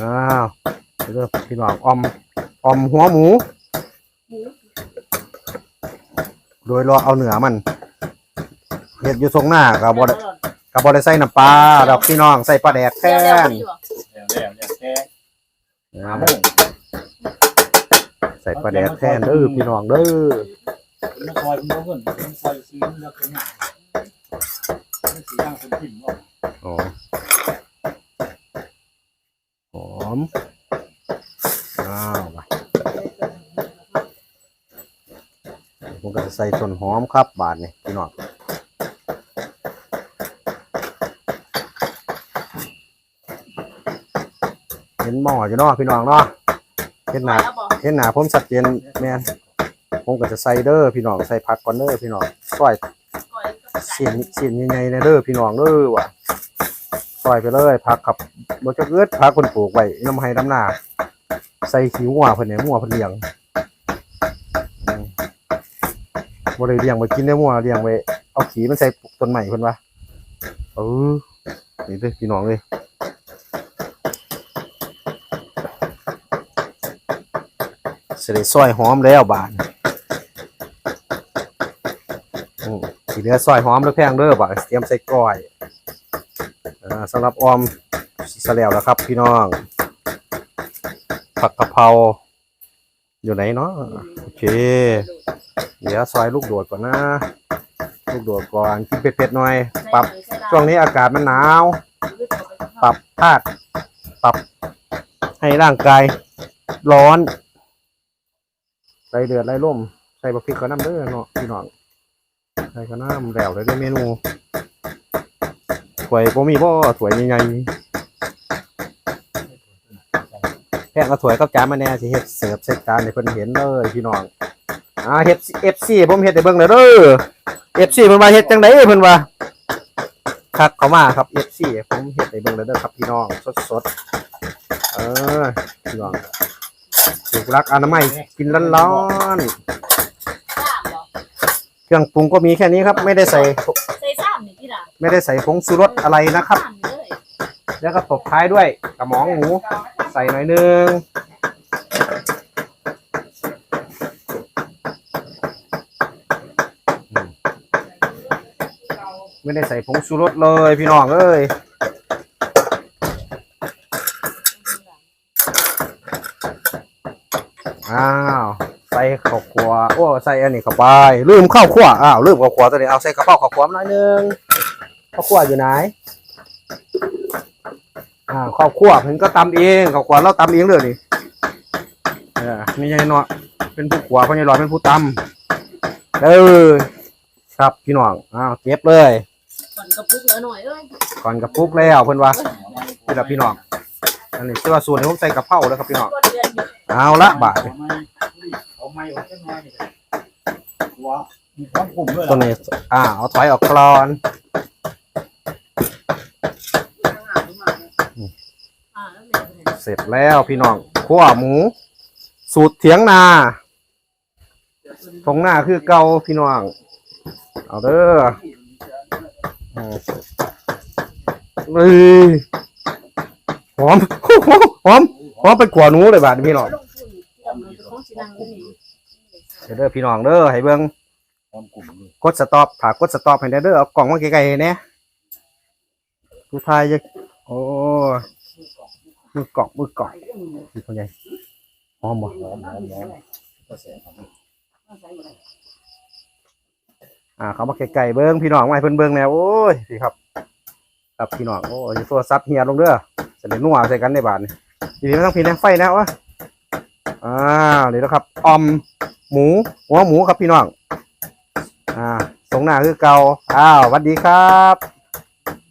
อ้าวเด้อพี่น้องออมออมหัวหมูโดยรอเอาเนื้อมันเห็ดอยู่ทรงหน้ากับบได้กับบได้ใส่น้ำปลาดอกพี่น้องใส่ปลาแดกแทเร็วๆนดีกว่าแล้วแล้วแล้วแค่อ่าหาโมงใส่ปลาแดกแทนเด้อพี่น้องเด้อมันคอยมันเพิ่นมันคอยซื้อแล้วก็เนี่ยมันสิย่างคนกินบ่อ๋อหอมอ้าวไปผม ก็จะใส่ต้นหอมครับบาทนี่พี่น้องเห็นหม้ออยู่เนาะพี่น้องเนาะเห็นหน้าแล้วบอกเห็นหน้าผมชัดเจนแม่นผมก็จะใส่เด้อพี่น้องใส่ผักก่อนเด้อพี่น้องซอยก่อยกับเสียนเสียนใหญ่ๆนะเด้อพี่น้องเด้อว่ะซอยไปเลยผักครับบ่จะเกิดผักคนปลูกไว้น้ำให้น้ำหน้าใส่ขี้วัวเพิ่นเนี่ยวัวเพิ่นเลี้ยง บ่ได้เลี้ยงไว้กินได้วัวเลี้ยงไว้เอาขี้มันใส่ต้นใหม่เพิ่นว่าเออนี่เด้อพี่น้องเอ้ยสิได้ซอยหอมแล้วบาดอืมสีเหลือซอยหอมแล้วแพงเด้อบ่ะเตรียมใส่ก้อยอ่าสำหรับออมสแล้วแล้วครับ พี่น้อง ผักกะเพราอยู่ไหนเนาะโอเค เดี๋ยวซอยลูกโดดก่อนนะ ลูกโดดก่อนกินเผ็ดๆหน่อย ปรับช่วงนี้อากาศมันหนาว ปรับธาตุปรับให้ร่างกายร้อนไรเดือดไรร่มใส่บะพริกก็น้ำเด้อเนาะพี่น้องใส่ก็น้ำแล้วเลยได้เมนูถ้วยบ่มีบ่ถ้วยใหญ่ๆแพงก็ถ้วยกับจานมาแน่สิเฮ็ดเสิร์ฟใส่จานให้เพิ่นเห็นเลยพี่น้อง อ่าเฮ็ด FC ผมเฮ็ดให้เบิ่งเลยเด้อ FC เพิ่นว่าเฮ็ดจังไดเพิ่นว่าคักเข้ามาครับ FC ผมเฮ็ดให้เบิ่งเลยเด้อครับพี่น้องสดๆเออพี่น้องถูกรักอนามัยกินร้อนๆสามเหรอเครื่องปรุงก็มีแค่นี้ครับ ไม่ได้ใส่ใส่สามนี่ที่ละไม่ได้ใส่ผงชูรสอะไรนะครับสามเลยแล้วก็ตบท้ายด้วยกระหมองหมูใส่หน่อยนึง ไม่ได้ใส่ผงชูรสเลยพี่น้องเอ้ยอ้าวใส่ข้าวคั่วโอ้ใส่อันนี้เข้าไปลืมข้าวคั่วอ้าวลืมข้าวคั่วตัวนี้เอาใส่กระเป๋าข้าวคั่วาหน่อยนึงข้าวคั่วอยู่ไหนอ่าข้าวคั่วเพิ่นก็ตำเองข้าวคั่วเราตำเองเลยนี่เออนี่ยายเนาะเป็นผู้ขัวพ่อใหญ่หลอดเป็นผู้ตำเออครับพี่น้องอ้าวเก็บเลย ก่อนกระปุกเหลือหน่อยเอ้ยก่อนกับปุ๊กแล้วเพิ่นว่าพี่ละพี่น้องอันนี้คือว่าส่วนที่ผมใส่กระเพราแล้วครับพี่น้องก็เดือนอยู่เอาละบาทเอาไม้เอาไม้ออกจังไงนี่หัวมีความกลุ่มด้วยตัวนี้อ่าเอาถอยออกกรอนอ่าแล้วเป็นไงเสร็จแล้วพี่น้องคั่วหมู สูตรเถียงนาตรงหน้าคือเกาพี่น้องเอาเด้อ อืมเอ้ยหอมหอมหอมเป็นขวาหนูเลยบาดนี้พี่น้องลงทุนที่เรามันจะต้องสินังก็มีเดี๋ยวเด้อพี่น้องเด้อให้เบิ่งความกลุ่มเลยกดสต็อปถากกดสต็อปให้ได้เด้อเอากล่องมาไกลๆเนี่ยดูทายจะโอ้มือกล่องมือกล่องพี่คนใหญ่หอมบ่หอมหอมหอม อ่าเขามาไก่ๆเบิ้งพี่น้องมาให้เพิ่นเบิ้งแนวโอ้ยพี่ครับครับพี่น้องโอ้ยตัวซับเฮียลงเด้อจะได้นัวใส่กันในบาทนี่ทีนี้ไม่ต้องพี่นะไฟนะวะอ่าเดี๋ยวนะครับอมหมูหัวหมูครับพี่น้องอ่าสงหน้าคือเกาอ้าวสวัสดีครับ